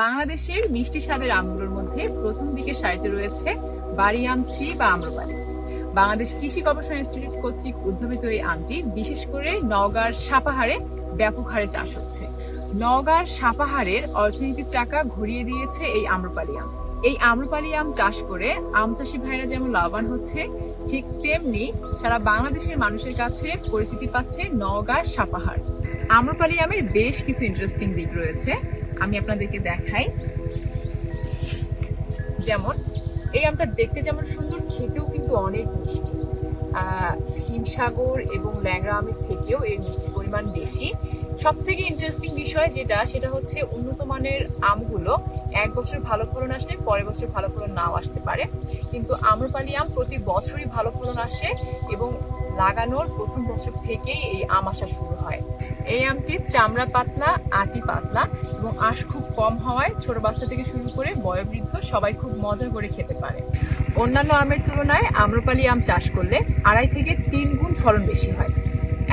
বাংলাদেশের মিষ্টি স্বাদের আমগুলোর মধ্যে প্রথম দিকে সারিতে রয়েছে বাড়ি আম থ্রি বা আম্রপালি। বাংলাদেশ কৃষি গবেষণা ইনস্টিটিউট কর্তৃক উদ্ভাবিত এই আমটি বিশেষ করে নওগাঁর সাপাহারে ব্যাপক হারে চাষ হচ্ছে। নওগাঁর সাপাহারের অর্থনীতির চাকা ঘুরিয়ে দিয়েছে এই আম্রপালি আম। এই আম্রপালি আম চাষ করে আম চাষি ভাইরা যেমন লাভবান হচ্ছে, ঠিক তেমনি সারা বাংলাদেশের মানুষের কাছে পরিচিতি পাচ্ছে নওগাঁর সাপাহার। আম্রপালি আমের বেশ কিছু ইন্টারেস্টিং দিক রয়েছে। আমি আপনাদেরকে দেখাই। যেমন, এই আমটা দেখতে যেমন সুন্দর, খেতেও কিন্তু অনেক মিষ্টি। হিমসাগর এবং ল্যাংড়া আমের থেকেও এর মিষ্টির পরিমাণ বেশি। সব থেকে ইন্টারেস্টিং বিষয় যেটা, সেটা হচ্ছে উন্নত মানের আমগুলো এক বছর ভালো ফলন আসলে পরের বছর ভালো ফলন নাও আসতে পারে। কিন্তু আম্রপালি আম প্রতি বছরই ভালো ফলন আসে এবং লাগানোর প্রথম বছর থেকেই এই আম আসা শুরু হয়। এই আমটির চামড়া পাতলা, আটি পাতলা এবং আঁশ খুব কম হওয়ায় ছোট বাচ্চা থেকে শুরু করে বয়োবৃদ্ধ সবাই খুব মজা করে খেতে পারে। অন্যান্য আমের তুলনায় আম্রপালি আম চাষ করলে আড়াই থেকে তিন গুণ ফলন বেশি হয়।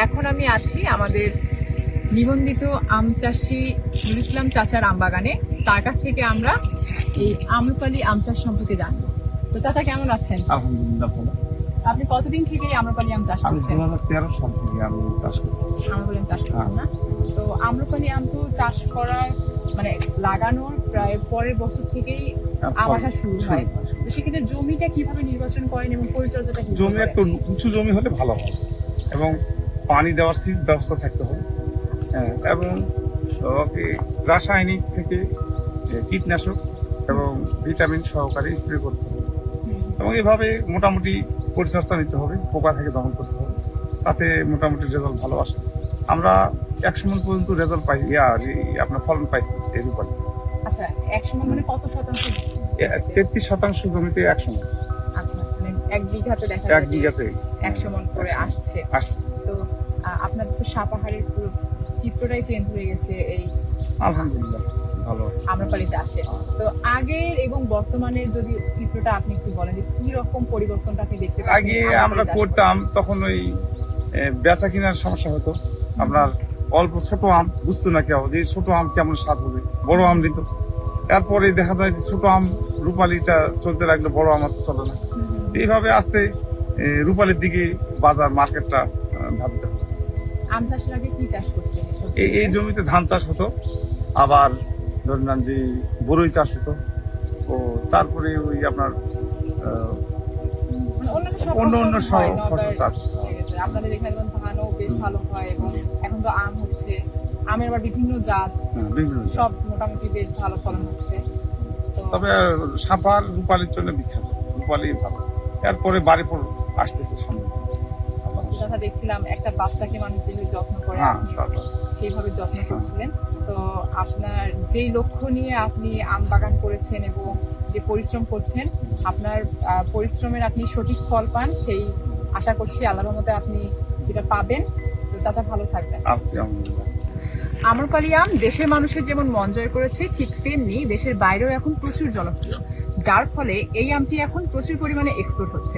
এখন আমি আছি আমাদের নিবন্ধিত আম চাষি ইসলাম চাচার আম বাগানে তার কাছ থেকে আমরা এই আম্রপালি আম চাষ সম্পর্কে জানব। তো চাচা, কেমন আছেন? আলহামদুলিল্লাহ আপনি কতদিন থেকে আম্রপালি আম চাষ আমি করছেন? হাজার তেরো সাল থেকে আমি চাষ করি আম্রপালি আম চাষ করছেন না? তো আম্রপালি আম তো চাষ করার মানে লাগানোর প্রায় পরের বছর থেকেই আম আসা শুরু হয়। তো সেক্ষেত্রে জমিটা কীভাবে নির্বাচন করেন এবং পরিচর্যাটা কীভাবে জমি একটু উঁচু জমি হলে ভালো হয়। এবং পানি দেওয়ার সিজ ব্যবস্থা থাকতে হবে হ্যাঁ, এবং ওকে রাসায়নিক থেকে কীটনাশক এবং ভিটামিন সহকারে স্প্রে করতে হবে এবং এভাবে মোটামুটি পরিচর্যা নিতে হবে পোকা থেকে দমন করতে হবে। তাতে মোটামুটি রেজাল্ট ভালো আসে। আমরা একশো মন পর্যন্ত রেজাল্ট পাই ইয়া আপনার ফলন পাইছি এর উপরে আচ্ছা এক সময় মানে কত শতাংশ তেত্রিশ শতাংশ জমিতে একশো মন আচ্ছা মানে এক বিঘাতে দেখা এক বিঘাতে। একশো মন করে আসছে। আসছে। তো আহ, আপনাদের তো সাপাহারের পুরো চিত্রটাই চেঞ্জ হয়ে গেছে এই আলহামদুলিল্লাহ। ভালো আম্রপালি চাষে। তো আগের এবং বর্তমানের যদি চিত্রটা আপনি একটু বলেন যে কি রকম পরিবর্তনটা আপনি দেখতে পাচ্ছেন আগে আমরা করতাম তখন ওই বেচা কেনার সমস্যা হতো। আপনার অল্প ছোট আম বুঝতো না কেউ যে ছোট আম কেমন স্বাদ হবে বড় আম দিত। তারপরে দেখা যায় যে ছোট আম রূপালিটা চলতে লাগল বড় আম তো চলে না। এইভাবে আস্তে রূপালির দিকে বাজার মার্কেটটা হবে আম চাষের আগে কি চাষ করতেন? এই জমিতে ধান চাষ হতো। আবার ধরে নেন যে বরই চাষ হতো ও তারপরে ওই আপনার মানে অন্য অন্য সব ফসল চাষ। আপনাদের এখানে ধানও বেশ ভালো হয় এবং এখন তো আম হচ্ছে। আমের আবার বিভিন্ন জাত হ্যাঁ, সব মোটামুটি বেশ ভালো ফলন হচ্ছে। তবে সাপার রূপালির জন্য বিখ্যাত। রূপালি ভালো। এরপরে বাড়িপুর আসতেছে সামনে। দেখছিলাম একটা বাচ্চাকে মানুষ যেভাবে যত্ন করে হ্যাঁ সেইভাবে যত্ন করছিলেন। তো আপনার যেই লক্ষ্য নিয়ে আপনি আম বাগান করেছেন এবং যে পরিশ্রম করছেন আপনার পরিশ্রমের আপনি সঠিক ফল পান সেই আশা করছি আল্লাহর রহমতে আপনি যেটা পাবেন। তো চাচা ভালো থাকবেন। আমরপালি আম দেশের মানুষের যেমন মন জয় করেছে ঠিক তেমনি দেশের বাইরেও এখন প্রচুর জনপ্রিয়। যার ফলে এই আমটি এখন প্রচুর পরিমাণে এক্সপোর্ট হচ্ছে।